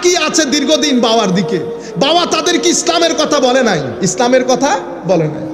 তাকিয়ে আছে দীর্ঘদিন বাবার দিকে? বাবা তাদেরকে ইসলামের কথা বলে নাই। ইসলামের কথা বলে নাই।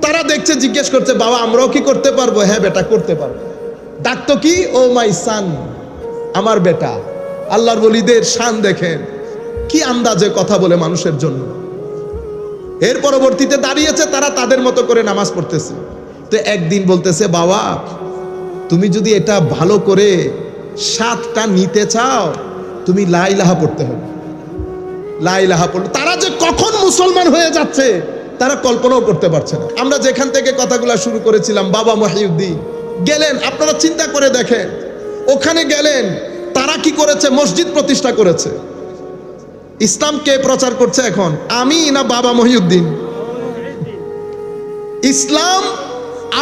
তারা দেখছে, জিজ্ঞেস করছে, বাবা, আমরাও কি করতে পারব? হ্যাঁ বেটা, করতে পারব। ডাকতো কি? ও মাই সান, আমার বেটা। আল্লাহর বলিদের শান দেখেন। কি আন্দাজে কথা বলে মানুষের জন্য। এর পরবর্তীতে দাঁড়িয়েছে, তারা তাদের মতো করে নামাজ পড়তেছে। তো একদিন বলতেছে, বাবা, তুমি যদি এটা ভালো করে সাতটা নিতে চাও তুমি লাইলাহা পড়তে হবে। লাইলাহা পড়লে তারা যে কখন মুসলমান হয়ে যাচ্ছে, তারা কল্পনাও করতে পারছে না। আমরা যেখান থেকে কথাগুলো শুরু করেছিলাম, বাবা মহিউদ্দিন, গেলেন, আপনারা চিন্তা করে দেখেন, ওখানে গেলেন, তারা কি করেছে? মসজিদ প্রতিষ্ঠা করেছে। ইসলাম কে প্রচার করছে এখন? আমি না বাবা মহিউদ্দিন? ইসলাম,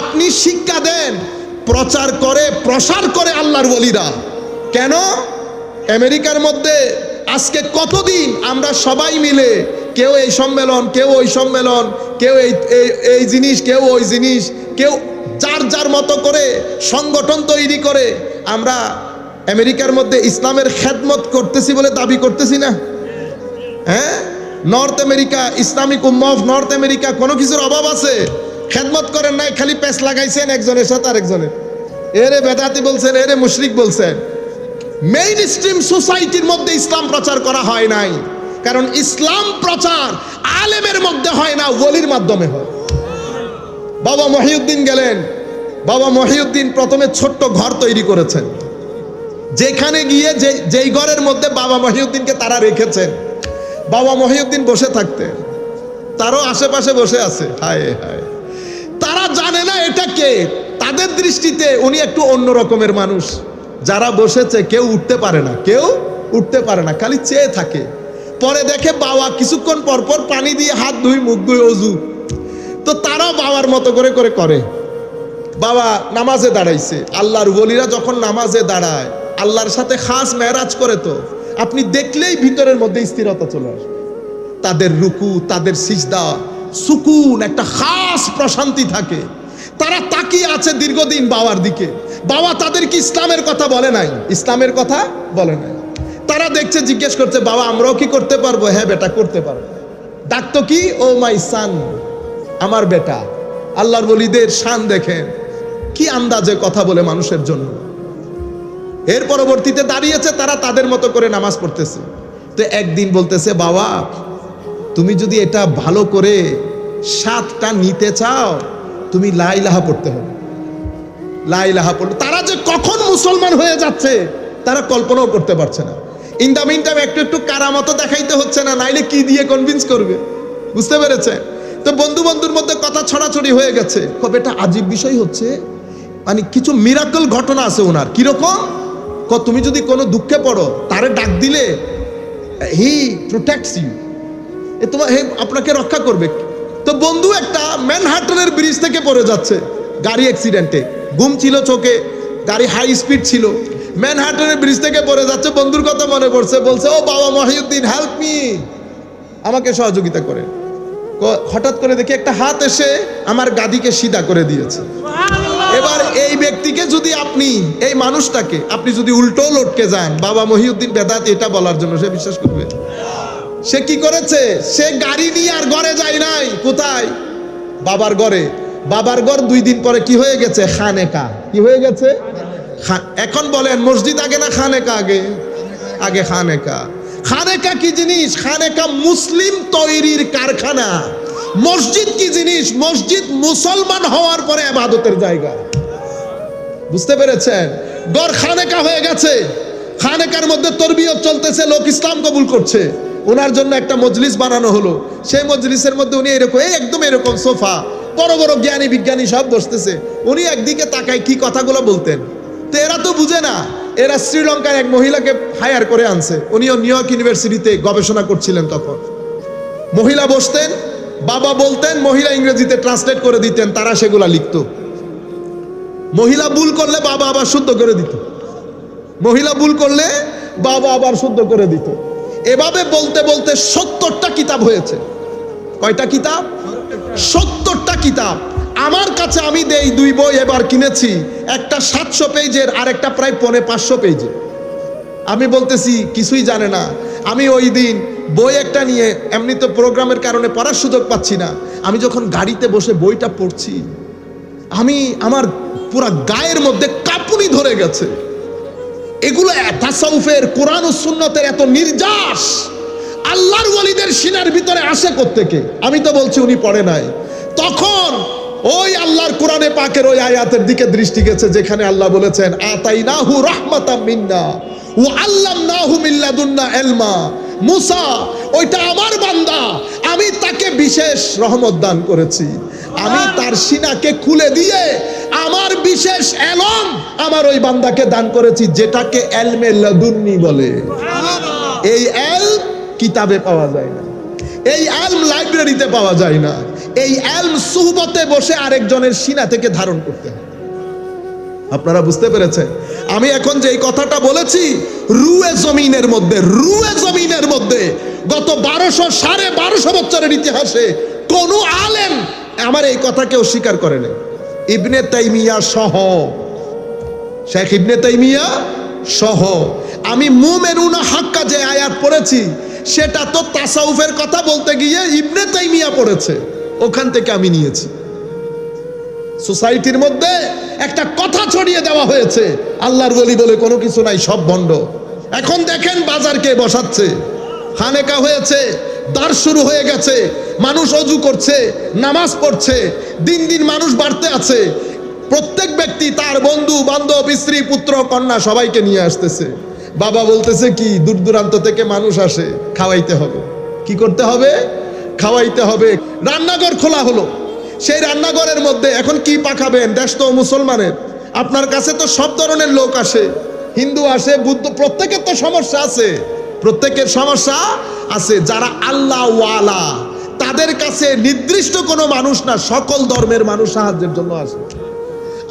আপনি শিক্ষা দেন, প্রচার করে, প্রসার করে আল্লাহর বলিরা কেন? আমেরিকার মধ্যে আজকে কতদিন আমরা সবাই মিলে কেউ এই সম্মেলন, কেউ ওই সম্মেলন, কেউ এই, এই- জিনিস, কেউ ওই জিনিস, কেউ যার যার মতো করে সংগঠন তৈরি করে আমরা আমেরিকার মধ্যে ইসলামের খেদমত করতেছি বলে দাবি করতেছি না? হ্যাঁ? নর্থ আমেরিকা, ইসলামিক উম্মা অফ নর্থ আমেরিকা কোনো কিছুর অভাব আছে? খেদমত করেন নাই, খালি প্যাচ লাগাইছেন একজনের সাথে আরেকজনের। এরে বেদাতি বলছেন, এরে মুশরিক বলছেন। মেইন স্ট্রিম সোসাইটির মধ্যে ইসলাম প্রচার করা হয় নাই। কারণ ইসলাম প্রচার আলেমের মধ্যে হয় না, ওলির মাধ্যমে হয়। বাবা মহিউদ্দিন গেলেন। বাবা মহিউদ্দিন প্রথমে ছোট্ট ঘর তৈরি করেছেন। যেখানে গিয়ে যে, যেই ঘরের মধ্যে বাবা মহিউদ্দিনকে তারা রেখেছেন। বাবা মহিউদ্দিন বসে থাকতেন তারও আশেপাশে বসে আছে। হায় হায়। তারা জানে না এটা কে। তাদের দৃষ্টিতে উনি একটু অন্য রকমের মানুষ। যারা বসেছে, কেউ উঠতে পারে না, কেউ উঠতে পারে না, খালি চেয়ে থাকে। পরে দেখে বাবা কিছুক্ষণ পর পর পানি দিয়ে হাত ধুই, মুখ ধুই, অজু। তো তারাও বাবার মতো করে করে করে। বাবা নামাজে দাঁড়াইছে। আল্লাহর বলিরা যখন নামাজে দাঁড়ায়, আল্লাহর সাথে খাস মেরাজ করে তো, আপনি দেখলেই ভিতরের মধ্যে স্থিরতা চলে আসবে তাদের রুকু, তাদের সিজদা, সুকুন, একটা খাস প্রশান্তি থাকে। তারা তাকিয়ে আছে দীর্ঘদিন বাবার দিকে। বাবা তাদেরকে ইসলামের কথা বলে নাই। ইসলামের কথা বলে নাই। তারা দেখছে, জিজ্ঞেস করছে, বাবা, আমরাও কি করতে পারব? হ্যাঁ বেটা, করতে পারব। ডাকতো কি? ও মাই সান, আমার বেটা। আল্লাহর বলিদের শান দেখেন। কি আন্দাজে কথা বলে মানুষের জন্য। এর পরবর্তীতে দাঁড়িয়েছে, তারা তাদের মতো করে নামাজ পড়তেছে। তো একদিন বলতেছে, বাবা, তুমি যদি এটা ভালো করে সাতটা নিতে চাও, তুমি লাইলাহা পড়তে হবে। লাইলাহা পড়লে তারা যে কখন মুসলমান হয়ে যাচ্ছে, তারা কল্পনাও করতে পারছে না। ইন দ্য মিন একটু একটু কারামতো দেখাইতে হচ্ছে না, নাইলে কি দিয়ে কনভিন্স করবে? বুঝতে পেরেছে তো বন্ধু বন্ধুর মধ্যে কথা ছড়াছড়ি হয়ে গেছে। কবে এটা আজীব বিষয় হচ্ছে মানে কিছু মিরাকল ঘটনা আছে ওনার। কীরকম? ক, তুমি যদি কোনো দুঃখে পড়ো, তারে ডাক দিলে, হি প্রোটেক্টস ইউ এ তোমার হে, আপনাকে রক্ষা করবে। তো বন্ধু একটা ম্যানহাটনের ব্রিজ থেকে পড়ে যাচ্ছে, গাড়ি অ্যাক্সিডেন্টে ঘুম ছিল চোখে গাড়ি হাই স্পিড ছিল। ম্যানহাটনের ব্রিজ থেকে পড়ে যাচ্ছে বন্ধুর কথা মনে পড়ছে বলছে ও বাবা মহিউদ্দিন হেল্প মি আমাকে সহযোগিতা করে। হঠাৎ করে দেখি একটা হাত এসে আমার গাদিকে সিধা করে দিয়েছে। এবার এই ব্যক্তিকে যদি আপনি এই মানুষটাকে আপনি যদি উল্টো লটকে যান বাবা মহিউদ্দিন বেদাত এটা বলার জন্য সে বিশ্বাস করবে। সে কি করেছে? সে গাড়ি নিয়ে আর ঘরে যায় নাই। কোথায়? বাবার ঘরে। বাবার ঘর দুই দিন পরে কি হয়ে গেছে? খানেকা। কি হয়ে গেছে? এখন বলেন, মসজিদ আগে না খানেকা আগে? আগে খানেকা। খানেকা কি জিনিস? খানেকা মুসলিম তৈরির কারখানা। মসজিদ কি জিনিস? মসজিদ মুসলমান হওয়ার পরে আবাদতের জায়গা। বুঝতে পেরেছেন? গড় খানেকা হয়ে গেছে। খানেকার মধ্যে তরবিয়ত চলতেছে, লোক ইসলাম কবুল করছে। ওনার জন্য একটা মজলিস বানানো হলো। সেই মজলিসের মধ্যে উনি এরকম এই একদম এরকম সোফা। বড় বড় জ্ঞানী বিজ্ঞানী সব বসতেছে। উনি একদিকে তাকায় কি কথাগুলো বলতেন। তো এরা তো বুঝে না। এরা শ্রীলঙ্কার এক মহিলাকে হায়ার করে আনছে। উনিও নিউ ইয়র্ক ইউনিভার্সিটিতে গবেষণা করছিলেন তখন। মহিলা বসতেন, বাবা বলতেন, মহিলা ইংরেজিতে ট্রান্সলেট করে দিতেন, তারা সেগুলা লিখতো। মহিলা ভুল করলে বাবা আবার শুদ্ধ করে দিত। মহিলা ভুল করলে বাবা আবার শুদ্ধ করে দিত। এভাবে বলতে বলতে সত্তরটা কিতাব হয়েছে। কয়টা কিতাব? সত্তরটা কিতাব। আমার কাছে আমি দেই দুই বই এবার কিনেছি। একটা সাতশো পেজের আর একটা প্রায় পনে পাঁচশো পেজের। আমি বলতেছি, কিছুই জানে না। আমি ওই দিন বই একটা নিয়ে, এমনি তো প্রোগ্রামের কারণে পড়ার সুযোগ পাচ্ছি না। আমি যখন গাড়িতে বসে বইটা পড়ছি, আমি আমার পুরা গায়ের মধ্যে কাঁপুনি ধরে গেছে। এগুলো তাসাউফের, কোরআন ও সুন্নতের এত নির্যাস। আল্লাহর ওয়ালিদের সিনার ভিতরে আসে কোত্থেকে? আমি তো বলছি উনি পড়ে নাই। তখন ওই আল্লাহর কোরআনে পাকের ওই আয়াতের দিকে দৃষ্টি গেছে যেখানে আল্লাহ বলেছেন আতাই আতাইনাহু রাহমাতাম মিন্না ও আল্লামনাহু মিল্লাদুন্না এলমা মুসা ওইটা আমার বান্দা আমি তাকে বিশেষ রহমত দান করেছি। আমি তার সিনাকে খুলে দিয়ে আমার বিশেষ এলম আমার ওই বান্দাকে দান করেছি যেটাকে এলমে লাদুন্নি বলে। এই এল কিতাবে পাওয়া যায় না। এই এলম লাইব্রেরিতে পাওয়া যায় না। এই এলম সুহবতে বসে আরেকজনের সিনা থেকে ধারণ করতে হয়। আপনারা বুঝতে পেরেছেন? আমি এখন যে কথাটা বলেছি, রুয়ে জমিনের মধ্যে, রুয়ে জমিনের মধ্যে গত বারোশো সাড়ে বারোশো বছরের ইতিহাসে কোন আলেম আমার এই কথা কেউ স্বীকার করে নাই। ইবনে তাইমিয়া সহ। শেখ ইবনে তাইমিয়া সহ। আমি মুমেনুনা হাক্কা যে আয়াত পড়েছি, সেটা তো তাসাউফের কথা বলতে গিয়ে ইবনে তাইমিয়া পড়েছে। ওখান থেকে আমি নিয়েছি। সোসাইটির মধ্যে একটা কথা ছড়িয়ে দেওয়া হয়েছে। আল্লাহর বলি বলে কোনো কিছু নাই, সব বন্ধ। এখন দেখেন বাজারকে বসাচ্ছে। হানেকা হয়েছে দার শুরু হয়ে গেছে, মানুষ অজু করছে, নামাজ পড়ছে, দিন দিন মানুষ বাড়তে আছে। প্রত্যেক ব্যক্তি, তার বন্ধু, বান্ধব, স্ত্রী, পুত্র, কন্যা সবাইকে নিয়ে আসতেছে। বাবা বলতেছে কি, দূর দূরান্ত থেকে মানুষ আসে, খাওয়াইতে হবে। কি করতে হবে? খাওয়াইতে হবে। রান্নাঘর খোলা হলো। সেই রান্নাঘরের মধ্যে এখন কি পাখাবেন দেশ তো মুসলমানের। আপনার কাছে তো সব ধরনের লোক আসে। হিন্দু আসে, বুদ্ধ, প্রত্যেকের তো সমস্যা আছে। প্রত্যেকের সমস্যা আছে। যারা আল্লাহ ওয়ালা, তাদের কাছে নির্দিষ্ট কোনো মানুষ না, সকল ধর্মের মানুষ সাহায্যের জন্য আসে।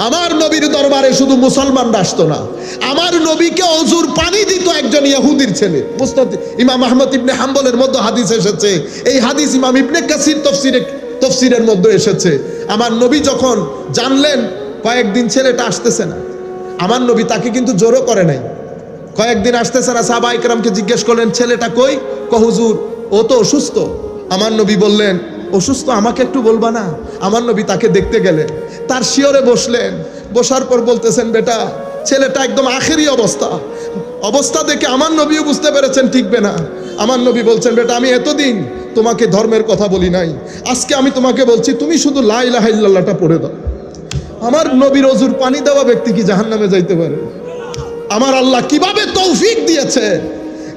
আমার নবীর দরবারে শুধু মুসলমানরা আসতো না। আমার নবীকে অজুর পানি দিত একজন ইহুদির ছেলে। মুস্তাদ ইমাম আহমদ ইবনে হাম্বলের মধ্যে হাদিস এসেছে। এই হাদিস ইমাম ইবনে কাসির তফসিরে তফসিরের মধ্যে এসেছে। আমার নবী যখন জানলেন, কয়েকদিন ছেলেটা আসতেছে না। আমার নবী তাকে কিন্তু জোরও করে নাই। কয়েকদিন আসতেছে না, সাহবা ইকরামকে জিজ্ঞেস করলেন, ছেলেটা কই? কহুজুর ও তো অসুস্থ। আমার নবী বললেন, অসুস্থ আমাকে একটু বলবা না? আমার নবী তাকে দেখতে গেলেন। তার শিওরে বসলেন। বসার পর বলতেছেন, বেটা, ছেলেটা একদম আখেরই অবস্থা। অবস্থা দেখে আমার নবীও বুঝতে পেরেছেন, ঠিকবে না। আমার নবী বলছেন, বেটা, আমি এতদিন তোমাকে ধর্মের কথা বলি নাই। আজকে আমি তোমাকে বলছি, তুমি শুধু লা ইলাহা ইল্লাল্লাহটা পড়ে দাও। আমার নবীর অজুর পানি দেওয়া ব্যক্তি কি জাহান্নামে যাইতে পারে? আমার আল্লাহ কীভাবে তৌফিক দিয়েছে?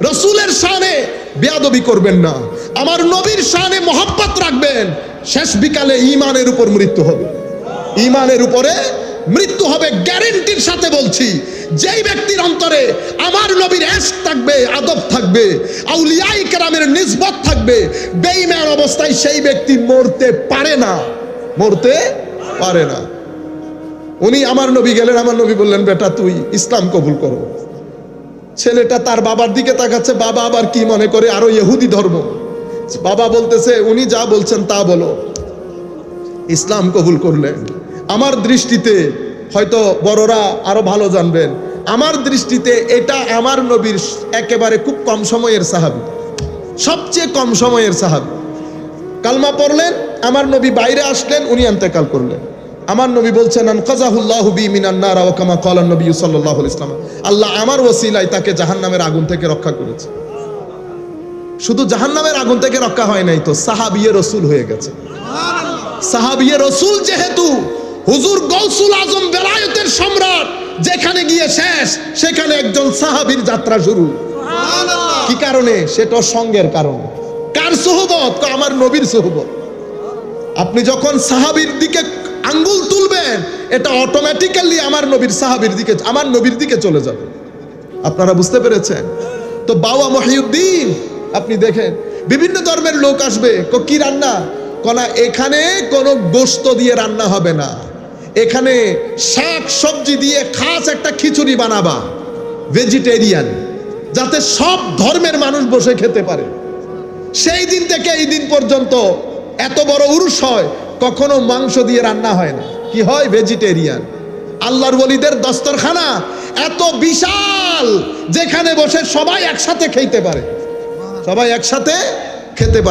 রসুলের শানে বেয়াদবি করবেন না। আমার নবীর শানে মোহাব্বত রাখবেন। শেষ বিকালে ইমানের উপর মৃত্যু হবে। ইমানের উপরে মৃত্যু হবে গ্যারেন্টির সাথে বলছি। যেই ব্যক্তির অন্তরে আমার নবীর এস থাকবে, আদব থাকবে, আউলিয়াই কেরামের নিসবত থাকবে বেইমান অবস্থায় সেই ব্যক্তি মরতে পারে না। মরতে পারে না। উনি আমার নবী গেলেন, আমার নবী বললেন, বেটা, তুই ইসলাম কবুল করো। ছেলেটা তার বাবার দিকে তাকাচ্ছে, বাবা আবার কি মনে করে? আরও ইহুদি ধর্ম। বাবা বলতেছে, উনি যা বলছেন তা বলো। ইসলাম কবুল করলেন। আমার দৃষ্টিতে হয়তো বড়রা আরও ভালো জানবেন। আমার দৃষ্টিতে এটা আমার নবীর একেবারে খুব কম সময়ের সাহাবি। সবচেয়ে কম সময়ের সাহাবি। কালমা পড়লেন, আমার নবী বাইরে আসলেন, উনি এন্তেকাল করলেন। আমার নবী বলছেন আল্লাহ আমার ওসিলায় তাকে জাহান্নামের আগুন থেকে রক্ষা করেছে। শুধু জাহান্নামের আগুন থেকে রক্ষা হয় নাই তো, সাহাবিয়ে রসুল হয়ে গেছে। সাহাবিয়ে রসুল যেহেতু হুজুর গৌসুল আজম বেলায়েতের সম্রাট যেখানে গিয়ে শেষ সেখানে একজন সাহাবীর যাত্রা শুরু। কি কারণে? সেটা সঙ্গের কারণে। কার সোহবত? আমার নবীর সোহবত। আপনি যখন সাহাবীর দিকে আঙ্গুল তুলবেন এটা অটোমেটিক্যালি আমার নবীর সাহাবীর দিকে আমার নবীর দিকে চলে যাবে। আপনারা বুঝতে পেরেছেন? তো বাবা মহিউদ্দিন আপনি দেখেন বিভিন্ন ধর্মের লোক আসবে ক কি রান্না? কনা এখানে কোনো গোস্ত দিয়ে রান্না হবে না। এখানে শাক সবজি দিয়ে খাস একটা খিচুড়ি বানাবা ভেজিটেরিয়ান যাতে সব ধর্মের মানুষ বসে খেতে পারে। সেই দিন থেকে এই দিন পর্যন্ত এত বড় উরুষ হয়, কখনো মাংস দিয়ে রান্না হয় না। কি হয়? ভেজিটেরিয়ান আল্লাহর বলিদের দস্তরখানা এত বিশাল, যেখানে বসে সবাই একসাথে খেতে পারে। সবাই একসাথে খেতে পারে।